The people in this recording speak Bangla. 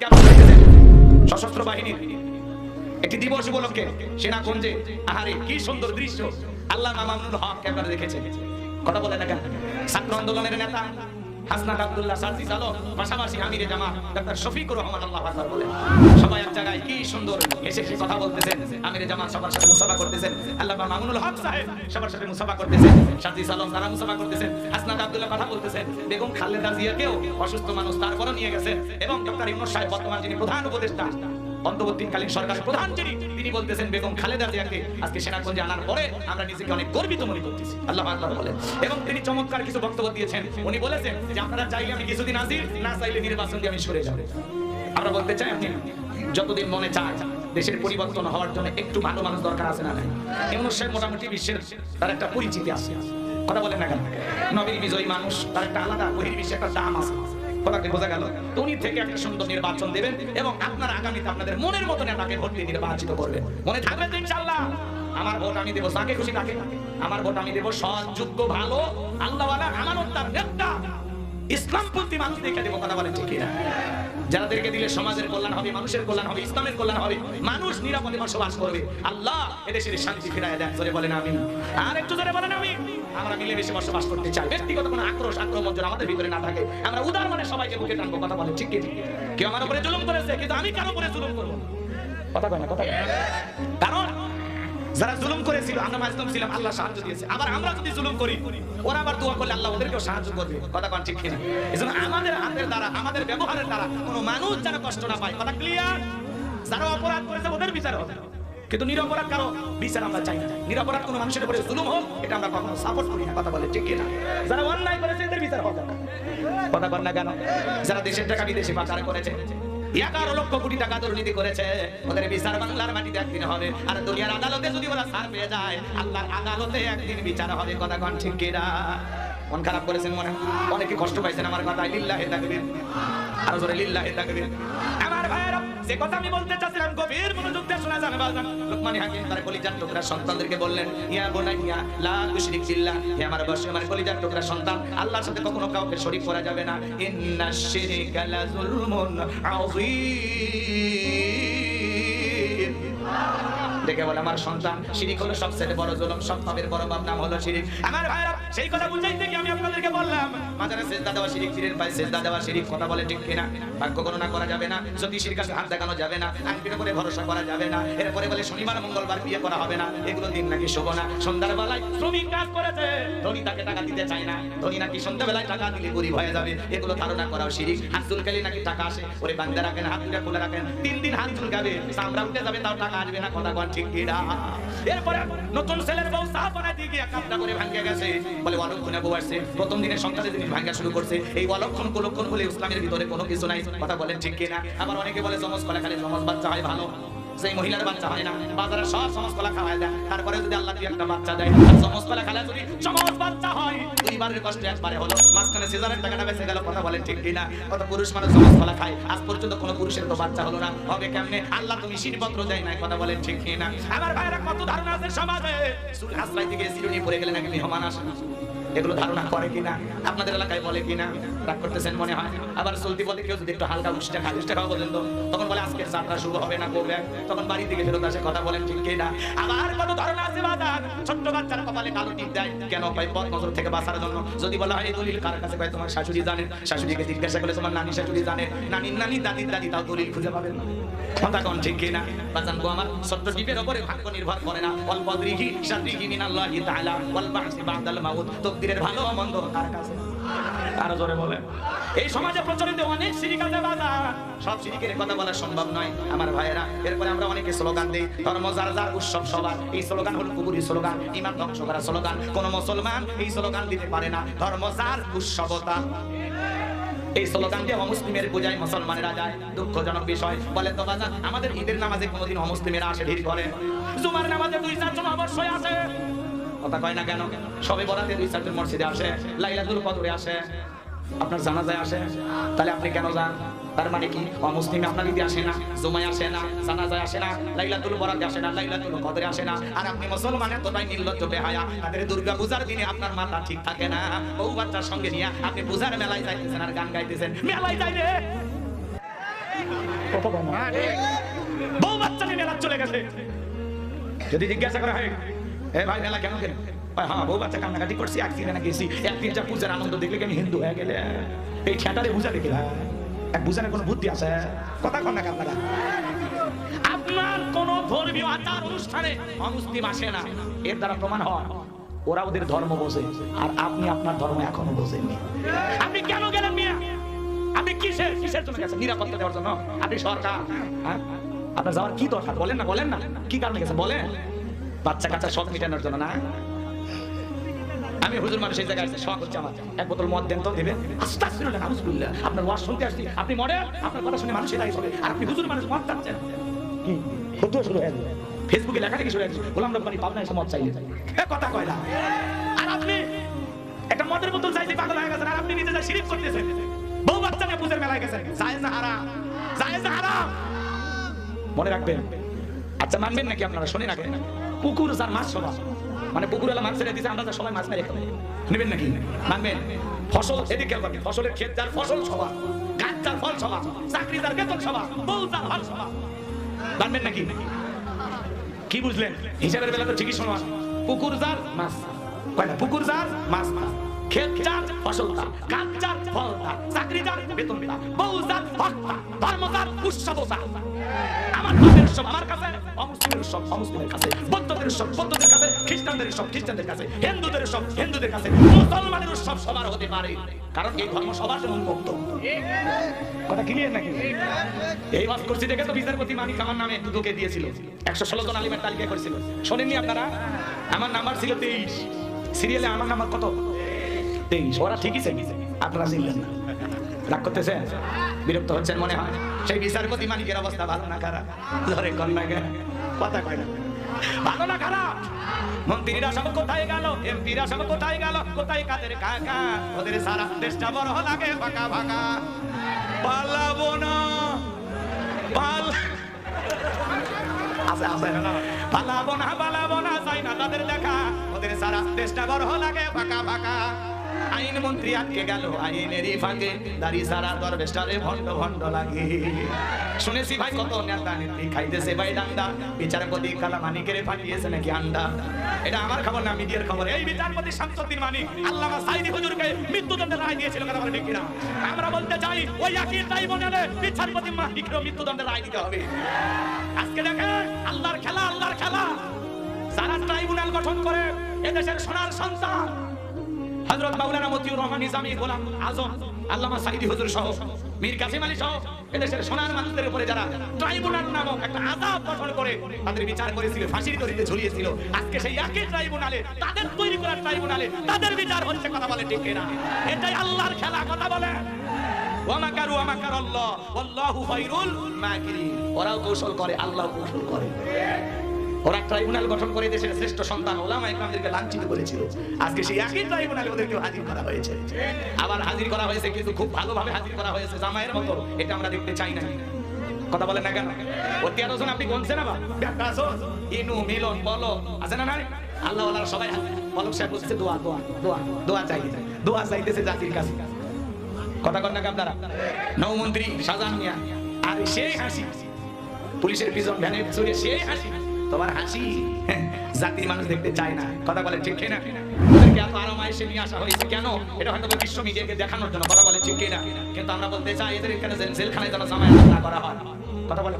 আজকে আপনারা দেখেছেন সশস্ত্র বাহিনীর একটি দিবস উপলক্ষে সেনাকুঞ্জে। আহারে, কি সুন্দর দৃশ্য। আল্লাহ মামুনুল হক ক্যামেরা দেখেছেন। কথা বলে না ছাত্র আন্দোলনের নেতা হাসনাত আব্দুল্লাহ সাজি আলম পাশাপাশি আমিরে জামা, ডাক্তার শফিকুর রহমান আল্লাহ আকবার বলেন। সবাই এক জায়গায় কি সুন্দর এসে কি কথা বলতেছেন। আমিরে জামা সবার সাথে মুসাফা করতেছেন। আল্লাহ মামুনুল হক সাহেব সবার সাথে মুসাফা করতেছেন। সাজি আলম তারা মুসাফা করতেছেন। হাসনাত আব্দুল্লাহ কথা বলতেছেন। বেগম খালেদা জিয়াকেও অসুস্থ মানুষ তারপরও নিয়ে গেছেন। এবং ডাক্তার ইমর সাহেব বর্তমান যিনি প্রধান উপদেষ্টা অন্তর্বর্তীকালীন সরকারের প্রধান যিনি, তিনি বলতেছেন বেগম খালেদা জিয়াকে আজকে সেনাগঞ্জে আনার পরে আমরা নিজেকে অনেক গর্বিত মনে করতেছি। আল্লাহ আকবার বলেন। এবং তিনি চমৎকার কিছু বক্তব্য দিয়েছেন। উনি বলেছেন যে, আপনারা চাইলে আমি কিছুদিন আসি না চাইলে নির্বাচন দিয়ে আমি সরে যাব। আমরা বলতে চাই আপনি, যতদিন মনে চায় দেশের পরিবর্তন হওয়ার জন্য একটু ভালো মানুষ দরকার আছে না এমন সাহেব মোটামুটি বিশ্বের তার একটা পরিচিতি আছে। কথা বলেন না কেন? নবীর বিজয়ী মানুষ, তার একটা আলাদা বহির্বিশ্বে একটা দাম আছে। কথাকে বোঝা গেল, উনি থেকে একটা সুন্দর নির্বাচন দেবেন এবং আপনার আগামীতে আপনাদের মনের ভোট দিয়ে নির্বাচিত করবেন। মনে থাকবে আমার ভোট আমি দেবো খুশি আমার ভোট আমি দেবো ভালো, আল্লাহওয়ালা নেতা ইসলামপন্থী দেবো কথা ঠিক কিনা? যাদেরকে দিলে সমাজের কল্যাণ হবে, মানুষের কল্যাণ হবে, ইসলামের কল্যাণ হবে, মানুষ নিরাপদে বসবাস করবে। আল্লাহ এদেশের শান্তি ফিরায় দেন, জোরে বলেন আমি আর একটু জোরে বলেন আমি আমরা মিলেমিশে বসবাস করতে চাই। ব্যক্তিগত কোনো আক্রোশ, আক্রমণ যেন আমাদের ভিতরে না থাকে। আমরা উদার মানে সবাইকে বুকে টানবো, কথা বলে, ঠিক ঠিক? কেউ আমার উপরে জুলুম করেছে, কিন্তু আমি কারও উপরে জুলুম করব কথা কয় না, কথা কারণ যারা জুলুম করেছিল, আমরা মাজলুম ছিলাম, আল্লাহ সাহায্য দিয়েছে। আবার আমরা যদি জুলুম করি, ওরা আবার দোয়া করলে আল্লাহ ওদেরকেও সাহায্য করবে। কথা কোন, ঠিক কিনা এজন্য আমাদের হাতের দ্বারা, আমাদের ব্যবহারের দ্বারা কোনো মানুষ যেন কষ্ট না পায়। কথা ক্লিয়ার যারা অপরাধ করেছে, ওদের বিচার হবে। কিন্তু নিরপরাধ কারও বিচার আমরা চাই না। নিরপরাধ কোনো মানুষের উপরে জুলুম হোক, এটা আমরা কখনো সাপোর্ট করি না, কথা বলে ঠিক কিনা? যারা অন্যায় করেছে, এদের বিচার না কথা বল না কেন? যারা দেশের টাকা বিদেশে পাচার করেছে, এগারো লক্ষ কোটি টাকা দুর্নীতি করেছে, ওদের বিচার বাংলার মাটিতে একদিন হবে। আর দুনিয়ার আদালতে যদি ওরা ছাড় পেয়ে যায়, আল্লাহর আদালতে একদিন বিচার হবে, কথা কন ঠিক কিনা? মন খারাপ করেছেন মনে অনেকে কষ্ট পাইছেন আমার কথা লিল্লাহে তাকবীর। আরও জোরে, লিল্লাহে তাকবীর। আমার যে কথা আমি বলতে চাচ্ছিলাম, গভীর মনোযোগ দিয়ে শোনা বাজান লোকমান হাকিম তার কলিজার টুকরা সন্তানদেরকে বললেন, ইয়া বুনাইয়া, লা তুশরিক বিল্লাহ, হে আমার বসে আমার কলিজার টুকরা সন্তান, আল্লাহর সাথে কখনো কাউকে শরীক করা যাবে না। ইন্নাশ শিরকা লা যুলমুন আযীম। দেখে বলে, আমার সন্তান শিরিক হলো সবচেয়ে বড় জুলুম, সব পাপের বড় বাপ নাম হলো শিরিক। আমার ভাইরা সেই কথা বুঝাইতে কি আমি আপনাদেরকে বললাম, মাজারে সেজদা দেওয়া শিরিক, পীরের পায়ে সেজদা দেওয়া শিরিক, কথা বলে ঠিক কিনা? ভাগ্য গণনা করা যাবে না, যদি শিরকাকে হাত দেখানো যাবে না আঙ্কির উপরে ভরসা করা যাবে না, এরপরে বলে শনিবার, মঙ্গলবার বিয়ে করা হবে না, এগুলো দিন নাকি শুভ না। সন্ধ্যার বেলায় শ্রমিক কাজ করেছে, ধনী তাকে টাকা দিতে চায় না, ধনী নাকি সন্ধ্যাবেলায় টাকা দিলে গরিব হয়ে যাবে, এগুলো ধারণা করাও শিরিক। হাত চুলকালি নাকি টাকা আসে, ওরে বান্ধে রাখেন, হাত দুটা খুলে রাখেন, তিন দিন হাত চুলকাবে, চামড়া উঠে যাবে, তাও টাকা আসবে না, কথা কন ইসলামের ভিতরে কোনো কিছু নাই। কথা বলেন ঠিক কিনা? আবার অনেকে বলে জমজ কলা খালি জমজ বাচ্চা হয় ভালো। সেই মহিলার বাচ্চা হয় না। বাজারে সব সমস্ত কলা খাওয়ায় দেয়। তারপরে যদি আল্লাহ দিয়ে একটা বাচ্চা দেয় সমস্ত কলা খালে যদি সমস্ত বাচ্চা হয় দুইবারের কষ্ট একবারে হলো, মাঝখানে সিজারের টাকাটা বেঁচে গেল, কথা বলেন ঠিক কিনা? কত পুরুষ মানুষ সমাজ ফলা খায়, আজ পর্যন্ত কোনো পুরুষের তো বাচ্চা হলো না। হবে কেমনে? আল্লাহ তুমি শিরপত্র দেয় নাই, কথা বলেন ঠিক কিনা? আমার ভাইরা কত ধারণা আছে সমাজে। চুল হাসলাই থেকে সিরুনি পড়ে গেলেন নাকি মেহমান আসে? না। এগুলো ধারণা করে কিনা, আপনাদের এলাকায় বলে কিনা, রাগ করতেছেন মনে হয়। আবার চলতি পথে কেউ যদি একটু হালকা উষ্টা খায় উষ্টা খাওয়া পর্যন্ত, তখন বলে আজকের যাত্রা শুভ হবে না, করবে। তখন বাড়ি থেকে ফেরত আসে, কথা বলেন ঠিক কিনা। আবার কত ধারণা আছে বাজার। ছোট্ট বাচ্চার কপালে কালো টিপ দেয়, কেন পাই পথ নজর থেকে বাঁচার জন্য? যদি বলা হয়, এই দলিল কার কাছে কয়? তোমার শাশুড়ি জানেন শাশুড়িকে জিজ্ঞাসা করলে তোমার নানি শাশুড়ি জানে। নানির নানি, দাদির দাদি তাও দলিল খুঁজে পাবেন কথা কোন ঠিক কিনা। বাজান গো আমার, ছোট্ট টিপের উপরে ভাগ্য নির্ভর করে না। অল্প দৃহি সাদৃহি মিনাল্লাহি তাআলা, ওয়াল বা'সি বা'দাল মাউত। তকদিরের ভালো মন্দ কার কাছে? আরও জোরে বলে এই সমাজে প্রচলিত অনেক সিরিক আছে বাজার সব সিরিকের কথা বলা সম্ভব নয়, আমার ভাইয়েরা। এরপরে আমরা অনেকে স্লোগান দিই, ধর্ম যার যার উৎসব সবার। এই স্লোগান হলো কুকুরি স্লোগান ইমান ধ্বংস করা স্লোগান। কোন মুসলমান এই স্লোগান দিতে পারে না, ধর্ম যার উৎসবতা। এই স্লোগান দিয়ে অমুসলিমের পূজায় মুসলমানেরা যায়, দুঃখজনক বিষয়। বলে তো বাজান, আমাদের ঈদের নামাজে কোনোদিন অমুসলিমেরা আসে, ভিড় করে? জুমার নামাজে দুই চারজন অবশ্যই আসে। কথা কয় না কেন? সবে বরাতে দুই চারজন মসজিদে আসে, লাইলাতুল কদরে আসে, আপনার জানাজায় আসে। তাহলে আপনি কেন যান? তার মানে কি? অমুসলিমে আপনার ঈদে আসে না, জুমায় আসে না, জানাজায় আসে না, লাইলাতুল বরাতে আসে না, লাইলাতুল কদরে আসে না। আর আপনি মুসলমান, এতটাই নির্লজ্জ বেহায়া, তাদের দুর্গা পূজার দিনে আপনার মাথা ঠিক থাকে না। বউ বাচ্চার সঙ্গে নিয়ে আপনি পূজার মেলায় যাইতেছেন আর গান গাইতেছেন। মেলায় যাই রে। বউ বাচ্চা নিয়ে মেলা চলে গেছে। যদি জিজ্ঞাসা করা হয় এ ভাই মেলা কেন হ্যাঁ বউ বাচ্চা কান্নাকাটি করছি একদিনে না গেছি একদিন যা পূজার আনন্দ দেখলে আমি হিন্দু হয়ে গেলে? এই ঠেটারে বুঝা দেখি না এক বুঝানোর কোনো বুদ্ধি আছে? কথা কন না আপনারা আপনার কোন ধর্মীয় আচার অনুষ্ঠানে অমুসলিম আসে না। এর দ্বারা প্রমাণ হয় ওরা ওদের ধর্ম বোঝে আর আপনি আপনার ধর্ম এখনও বোঝেননি। আপনি কেন গেলেন মিয়া? আপনি কিসের কিসের জন্য গেছেন? নিরাপত্তা দেওয়ার জন্য? আপনি সরকার হ্যাঁ? আপনার যাওয়ার কি দরকার? বলেন না বলেন না। কি কারণে গেছে বলেন। বাচ্চা কাচ্চা শখ মিটানোর জন্য না? আমি হুজুর মানুষ এই জায়গায় আসছে শখ হচ্ছে আমার। এক বোতল মদ দেন তো দেবেন? আস্তাগফিরুল্লাহ নাউজুবিল্লাহ আপনার ওয়াজ শুনতে আসছি আপনি মডেল আপনার কথা শুনে মানুষ এটাই চলে। আর আপনি হুজুর মানুষ মদ কি? শুরু হয়ে গেল। ফেসবুকে লেখা দেখি শুরু হয়ে গেছে। গোলাম রব্বানি পাবনা এসে মদ চাইলে। এ কথা কয় না। আর আপনি একটা মদের বোতল চাইতে পাগল হয়ে গেছেন আর আপনি নিজে যা শিরিক করতেছেন। বউ বাচ্চা নিয়ে পূজার মেলায় গেছেন। জায়েজ না হারাম। জায়েজ না হারাম। মনে রাখবেন। আচ্ছা মানবেন নাকি আপনারা? শোনেন আগে। পুকুর যার মাছ সভা মানে পুকুর এলা মাছ ছেড়ে দিয়েছে আমরা সবাই মাছ মেরে খাব। নেবেন নাকি? মানবেন? ফসল এদিকে খেয়াল করবেন ফসলের ক্ষেত যার ফসল সভা গাছ যার ফল সভা চাকরি যার বেতন সভা বউ যার হল সভা মানবেন নাকি? কি বুঝলেন? হিসাবের বেলা তো ঠিকই শোনো। পুকুর যার মাছ কয়টা পুকুর যার মাছ মাছ ক্ষেত যার ফসল তার, গাছ যার ফল তার, চাকরি যার বেতন তার, বউ যার হক ধর্ম যার উৎসব তার। আমার খ্রিস্টানদের হিন্দুদের এই করছি দেখে তো বিচারপতি আমার নামে একশো জন আলিমের তালিকা আপনারা? আমার নাম্বার ছিল তেইশ। সিরিয়ালে আমার নাম্বার কত? তেইশ। ওরা ঠিকই আপনারা চিনলেন না। রাগ করতেছেন বিরক্ত হচ্ছেন মনে হয়? সেই বিচারপতি মানিকের অবস্থা ভালো না খারাপ? ধরে কন্যা কথা কয় না। ভালো না খারাপ? মন্ত্রীরা সব কোথায় গেল? এমপিরা সব কোথায় গেল? কোথায় কাদের কাকা? ওদের সারা দেশটা বড় লাগে, ফাঁকা ফাঁকা। পালাবো না। পাল আছে আছে পালাবো না পালাবো না, চাই না তাদের দেখা। ওদের সারা দেশটা বড় লাগে, ফাঁকা ফাঁকা। আইন মন্ত্রী আটকে গেল আইনেরই ফাঁকে দাড়ি সারা দরবেশটারে ভণ্ড ভণ্ড লাগে। শুনেছি ভাই কত নেতা নেত্রী খাইতেছে ভাই ডান্ডা। বিচারপতি কালা মানিকের ফাটিয়েছে নাকি আন্ডা? এটা আমার খবর না, মিডিয়ার খবর। এই বিচারপতি শামসুদ্দিন মানিক, আল্লামা সাইদি হুজুরকে মৃত্যুদণ্ডের রায় দিয়েছিল কথা বলে কিনা আমরা বলতে চাই, ওই একই ট্রাইব্যুনালে বিচারপতি মানিকেরও মৃত্যুদণ্ডের রায় দিতে হবে। আজকে দেখেন, আল্লাহর খেলা আল্লাহর খেলা। যারা ট্রাইব্যুনাল গঠন করে, এদেশের সোনার সন্তান হযরত মাওলানা মতিউর রহমান নিজামী গোলাম আজম, আল্লামা সাইদি হুজুর সহ, মীর কাসিম আলী সহ, এদেশের সোনার মানুষদের উপরে যারা ট্রাইব্যুনাল নামক একটা আযাব গঠন করে তাদের বিচার করেছিল, ফাঁসির দড়িতে ঝুলিয়েছিল। আজকে সেই একই ট্রাইব্যুনালে, তাদের তৈরি করা ট্রাইব্যুনালে তাদের বিচার হচ্ছে কথা বলে ঠিক কিনা? এটাই আল্লাহর খেলা, কথা বলে। ওয়ামাকারু ওয়ামাকার আল্লাহ ওয়াল্লাহু খায়রুল মাকিরিন। ওরাও কৌশল করে, আল্লাহ কৌশল করে। ওরা ট্রাইব্যুনাল গঠন করে দেশের শ্রেষ্ঠ সন্তান ওলামা ইকরামদেরকে লাঞ্ছিত করেছিল। আজকে সেই একই ট্রাইব্যুনালে ওদেরকে হাজির করা হয়েছে। আবার হাজির করা হয়েছে কিন্তু খুব ভালোভাবে হাজির করা হয়েছে জামাইয়ের মতো, এটা আমরা দেখতে চাই না। কথা বলেন না কেন? ইনু, মিলন, বলো। আছে না নাই? আল্লাহ সবাই বলক সাহেব দোয়া দোয়া দোয়া দোয়া চাইতে দোয়া চাইতেছে জাতির কাছে। কথা কন না আপনারা? নৌমন্ত্রী শাহজাহান মিয়া, আর সেই হাসি, পুলিশের পিছন ভ্যানে চড়ে সেই হাসি তোমার হাসি? জাতির মানুষ দেখতে চায় না। কথা বলে ঠিক না। নিয়ে কেন? এটা হয়তো বিশ্ব দেখানোর জন্য, কথা বলে না। কিন্তু আমরা বলতে চাই, এদের না করা হয়। কথা বলে